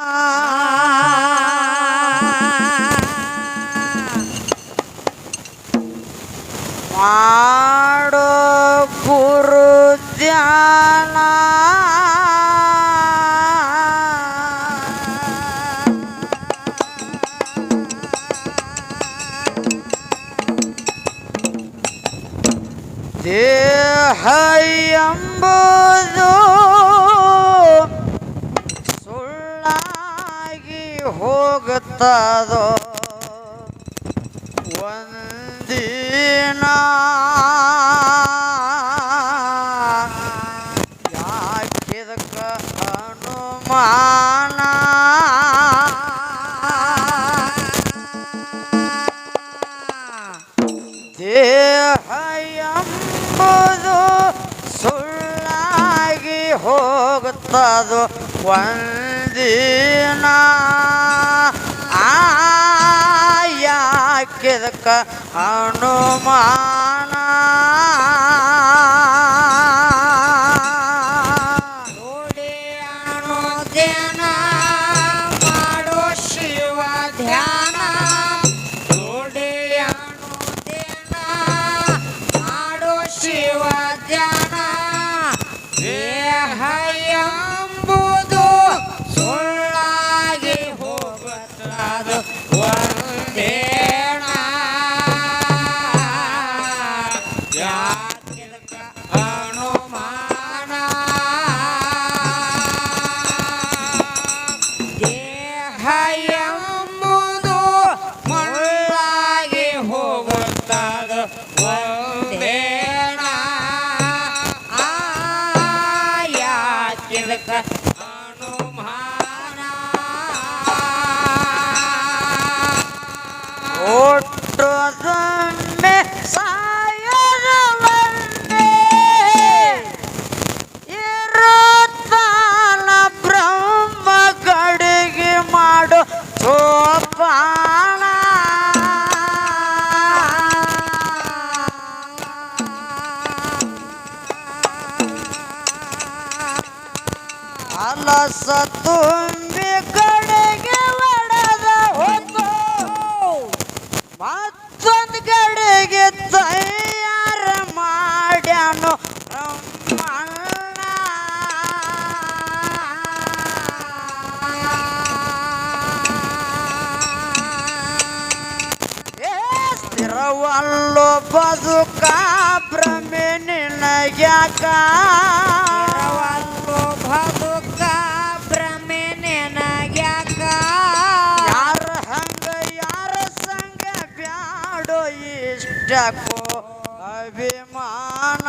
Uh... ಬರ್ತದೋ? ಒಂದಿನ? ಯಾಕಿದಕ್ಕ ಹನುಮಾನ? ದೇಹ ಎಂಬುದು ಸುಳ್ಳಾಗಿ ಹೋಗುತ್ತದೋ? ಒಂದಿನ? ಯಾಕಿದಕ್ಕ ಹನುಮಾನ ಅಲ್ಲೋ ಬದುಕ ಭ್ರಮೆ ನಿನಗ್ಯಾಕ? ಅಲ್ಲೋ ಬದುಕ ಭ್ರಮೆ ನಿನಗ್ಯಾಕ? ಯಾರ ಹಂಗ ಯಾರ ಸಂಗ ಬ್ಯಾಡೋ ಇಷ್ಟಕ್ಕೋ ಅಭಿಮಾನ?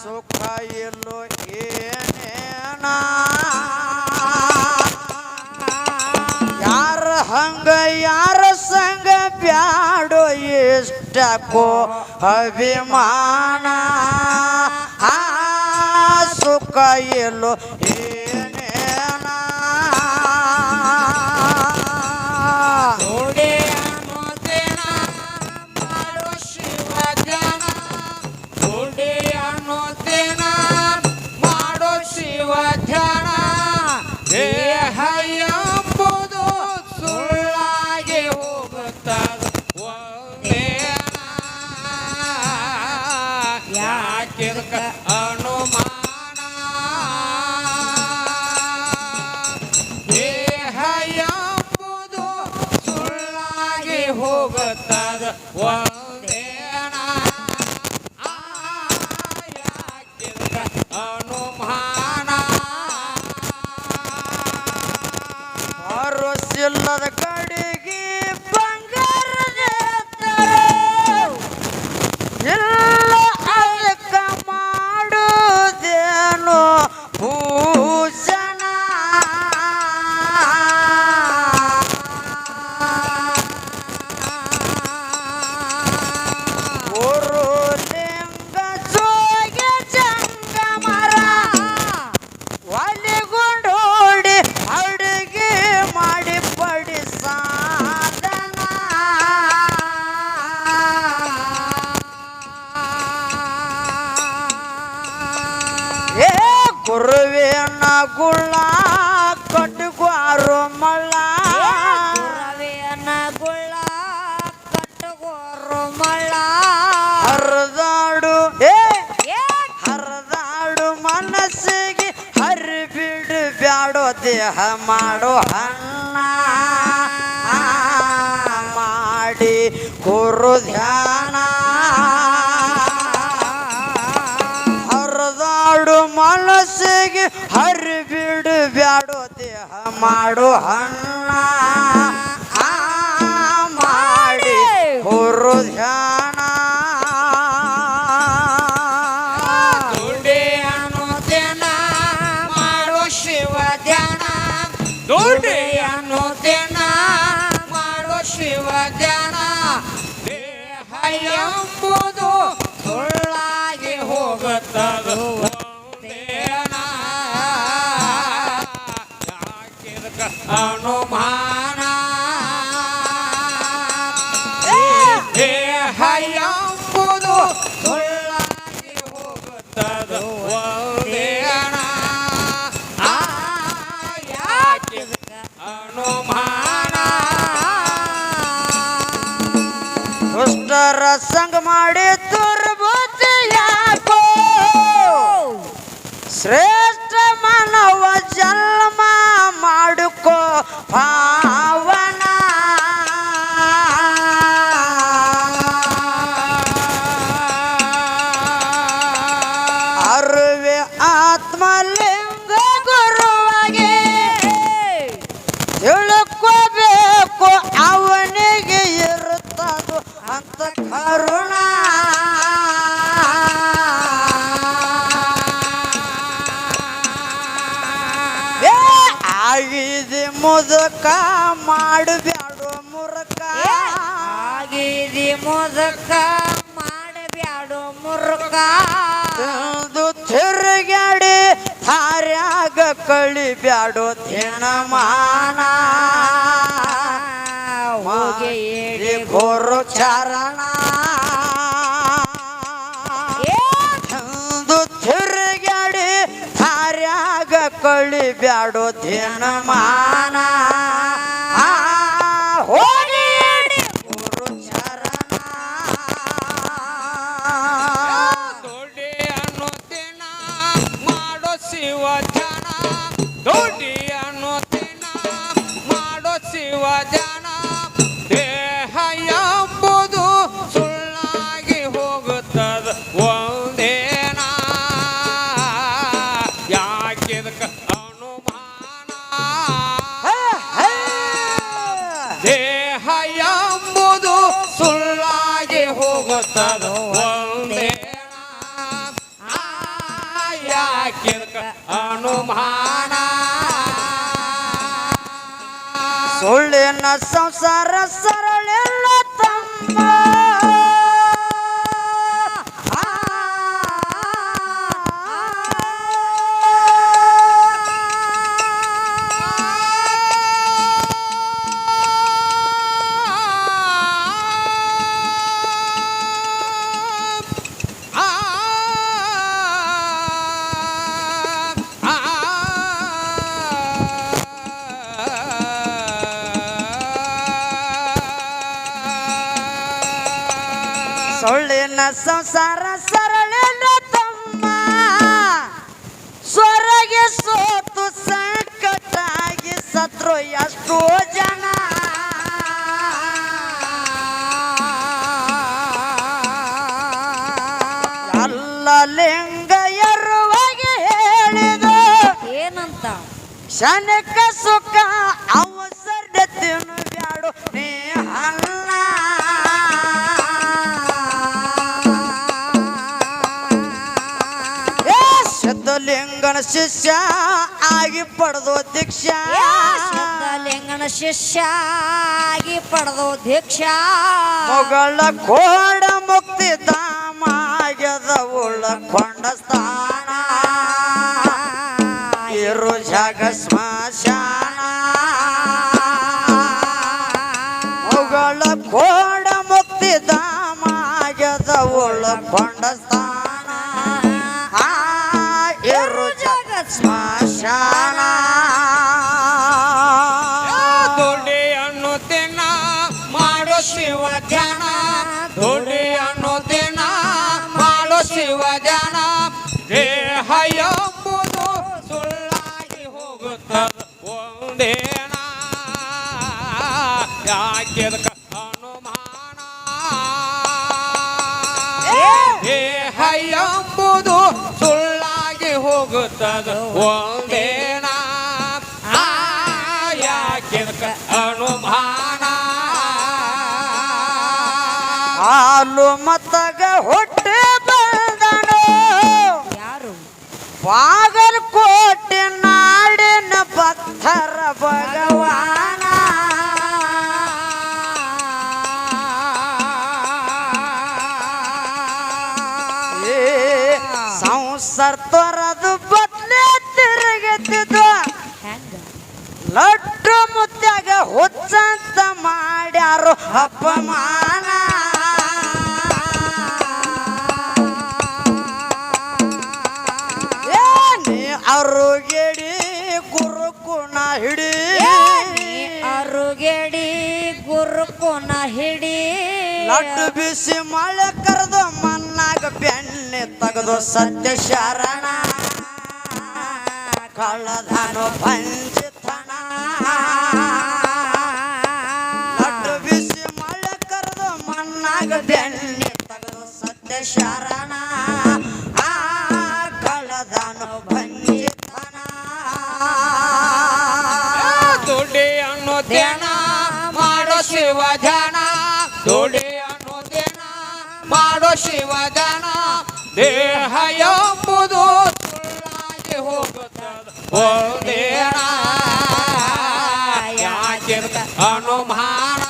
ಸುಖ ಇಲ್ಲೋ ಏನೇನ? ಯಾರ ಹಂಗ ಯಾರ ಇಷ್ಟಕ್ಕೂ ಅಭಿಮಾನ. ಆ ಸುಖ ಎಲ್ಲೋ ಈ ಕುರುವೇನ ಗುಳ್ಳ ಕಟ್ಟುಗಾರು ಮಳ್ಳ. ಕುರುವೇನ ಗುಳ್ಳ ಕಟ್ಟುಗೋರು ಮಳ್ಳ. ಹರಿದಾಡು ಏ ಹರಿದಾಡು ಮನಸ್ಸಿಗೆ ಅರ್ಬಿಡು ಬ್ಯಾಡೋ ದೇಹ ಮಾಡೋ ಅನ್ನ. ಮಾಡಿ ಕುರು ಧ್ಯಾನ. ಮನಸ್ಸಿಗೆ ಹರಿ ಬಿಡು ಬ್ಯಾಡೋ ದೇಹ ಮಾಡೋ ಹಣ್ಣ ಮಾಡಿ ಕುರು ಧ್ಯಾನ Ah, no. Bye. ಮುದಕ ಮಾಡಬ್ಯಾಡೋ ಮುರಕ. ಆಗಿದಿ ಮುದಕ ಮಾಡಬ್ಯಾಡೋ ಮುರಕ. ತಿಂದು ತಿರುಗಾಡಿ ಹಾರ್ಯಾಗ ಕಳಿಬ್ಯಾಡೋ ತಿಣಮಾನ. ಹೋಗಿ ಹೇಳಿ ಗುರು ಚರಣ. ಕಳಿಬ್ಯಾಡು ದಿನಮಾನ ಅನುಮಾನ ಸುಳ್ಳಿನ ಸಂಸಾರ ಸರಳೆಲ್ಲ ಸುಳ್ಳಿನ ಸಂಸಾರ ಸರಳೆಲ್ಲ ತಮ್ಮ ಸ್ವರಗೆ ಸೋತು ಸಂಕಟಾಗಿ ಸತ್ರು ಎಷ್ಟೋ ಜನ. ಅಲ್ಲ ಲಿಂಗ ಎರುವಾಗಿ ಹೇಳಿದ. ಏನಂತ? ಶನಕ ಸುಖ ಅವಸರ ತಿನ್ನು ಸಿದ್ಧಲಿಂಗನ ಶಿಷ್ಯ ಆಗಿ ಪಡೆದು ದೀಕ್ಷ ಲಿಂಗನ ಶಿಷ್ಯ ಆಗಿ ಪಡೆದು ದೀಕ್ಷ ಮೊಗಳ ಕೋಡ ಮುಕ್ತಿ ತಮಾಜದವುಳ್ಳ ಕೊಂಡ ಸ್ಥಾನ. ಇರು ಜಾಗ ಸ್ಮಶಾನ. ಮೊಗಳ ಕೋಡ ಮುಕ್ತಿ ತಾಮಾಗದ ಉಳ್ಳ ಕೊಂಡ ಸ್ಥಾನ. ಶಾಲ. ದುಡಿಯನ್ನು ದಿನ ಮಾಡೋ ಶಿವ ಜನ ದುಡಿಯನ್ನು ದಿನ ಮಾಡೋ ಶಿವ ಜನ ಸುಳ್ಳಾಗಿ ಹೋಗುತ್ತದೆ ಒಂದೇನ ಯಾಕೆದ ಅನುಮಾನ? ದೇಹ ಎಂಬುದು ಸುಳ್ಳಾಗಿ ಹೋಗುತ್ತದೆ ಒಂದು ಹಾಲು ಮತ್ತಗ ಹೊಟ್ಟೆ ಬಂದನು ಯಾರು? ಬಾಗಲಕೋಟೆ ನಾಡಿನ ಭಕ್ತರ ಭಗವಾನ. ಸಂಸಾರ ತೊರದು ಬದ್ಲೆ ತಿರುಗುತ್ತಿದ್ದು ಲಡ್ಡು ಮುತ್ಯಾಗ ಹುಚ್ಚಂತ ಮಾಡ್ಯಾರು ಅಪಮಾನ. ಅರುಗೆಡಿ ಗುರುಕುನ ಹಿಡಿ. ಅರುಗೆಡಿ ಗುರುಕುನ ಹಿಡಿ. ಲಡ್ಡು ಬಿಸಿ ಮಳೆ ಕರೆದು ಮನ್ನಾಗ ಬೆಣ್ಣೆ ತೆಗೆದು ಸತ್ಯ ಶರಣ. ಕಳ್ಳಧನು ಪಂಚಿತನ ಲಡ್ಡು ಬಿಸಿ ಮಳೆ ಕರೆದು ಮನ್ನಾಗ ಬೆಣ್ಣೆ ತೆಗೆದು ಸತ್ಯ ಶರಣ. ಅನ್ನೋದೇನ ಮಾಡೋ ಶಿವ ಜನ ದುಡಿ ಅನ್ನೋದೇನ ಮಾಡೋ ಶಿವ ಜನ ದೇಹ ಎಂಬುದು ಸುಳ್ಳಾಗಿ ಹೋಗುತ್ತದೆ. ಒಂದೇನ ಯಾಕೆಂತ ಅನುಮಾನ?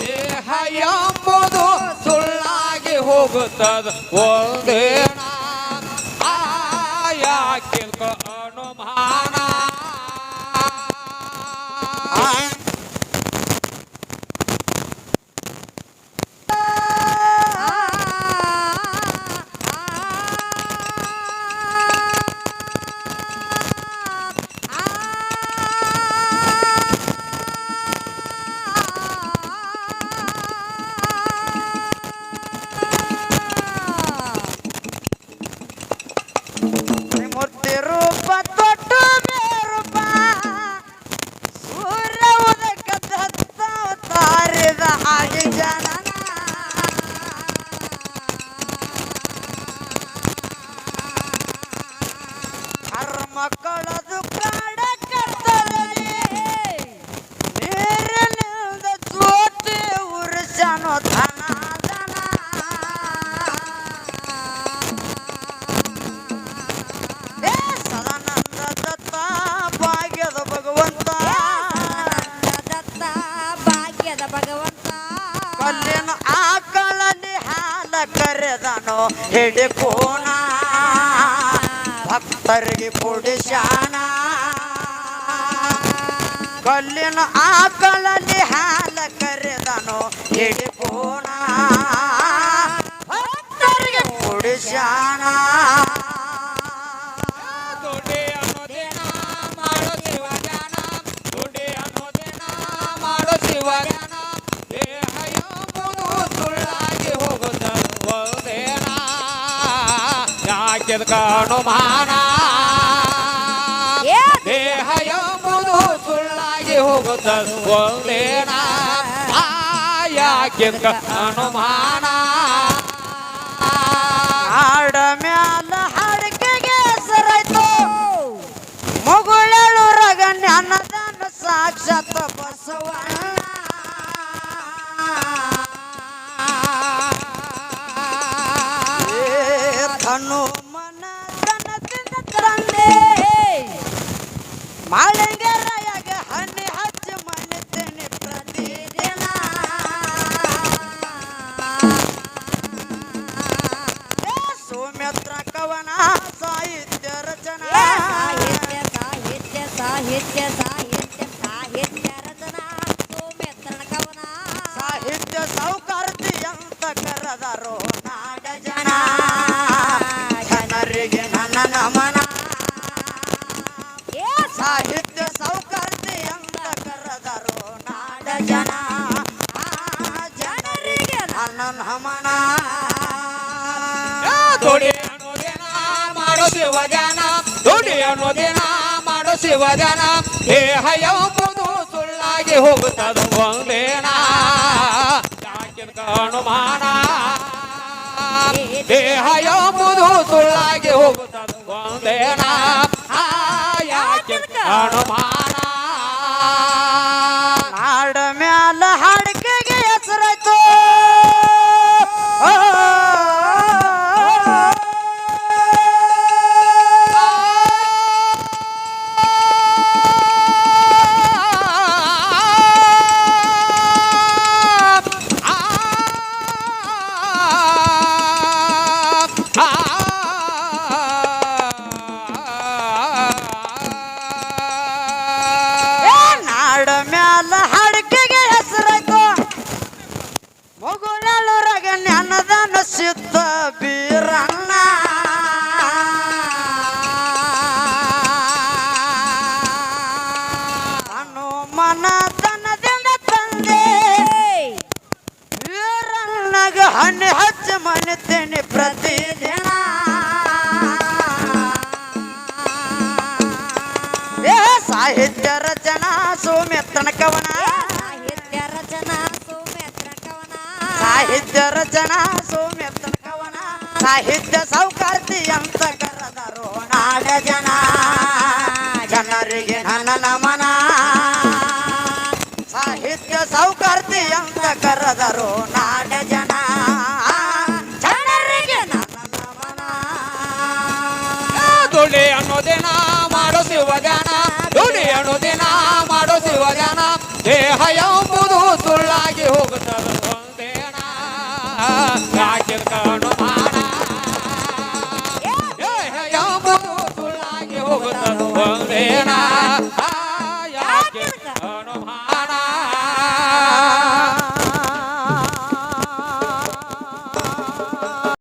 ದೇಹ ಎಂಬುದು ಸುಳ್ಳಾಗಿ ಹೋಗುತ್ತದೆ. ಆ ಕರೆದನು ಹಿಡಿಕೋಣ ಭಕ್ತರಿಗೆ ಪುಡಿಶಾನ ಕಲ್ಲಿನ ಆಕಳಲ್ಲಿ ಹಾಲ ಕರೆದನು ಹಿಡಿಕೋಣ ಅನುಮಾನ ದೇಹ ಎಂಬುದು ಸುಳ್ಳಾಗಿ ಹೋಗುತ್ತದೆ ಒಂದೇನ ಆ ಯಾಕೆದಕ ಅನುಮಾನ. ಸೌಮ್ಯತ್ರ ಕವನ ಸಾಹಿತ್ಯ ರಚನಾ ಸಾಹಿತ್ಯ ಸಾಹಿತ್ಯ ಸಾಹಿತ್ಯ ದುಡಿ ಅನ್ನೋದೇನ ಮಾಡೋ ಶಿವಜನ. ದೇಹ ಎಂಬುದು ಸುಳ್ಳಾಗಿ ಹೋಗುತ್ತದೆ ಒಂದೇನ ಯಾಕೆ ಅನುಮಾನ ದೇಹ ಎಂಬುದು ಸುಳ್ಳಾಗಿ ಹೋಗುತ್ತದೆ ಒಂದೇನ ಆ ಯಾಕಿಂತ ಮನಿತೇನೆ ಪ್ರತಿದಿನ ಏ ಸಾಹಿತ್ಯ ರಚನಾ ಸೋಮೆತ್ತನ ಕವನ ಸಾಹಿತ್ಯ ರಚನಾ ಸೌಮ್ಯತ್ರ ಕವನ ಸಾಹಿತ್ಯ ರಚನಾ ಸೋಮೆತ್ತನ ಕವನ ಸಾಹಿತ್ಯ ಸೌಕಾರ್ತಿ ಅಂತ ಕರೆದರು ನಾಡ ಜನ ಜನರಿಗೆ ನನ್ನ ನಮನ. ಸಾಹಿತ್ಯ ಸೌಕಾರ್ತಿ ಅಂತ ಕರೆದರು ದಿನ ಮಾಡೋ ಶಿವಜನ. ದೇಹ ಯಾವ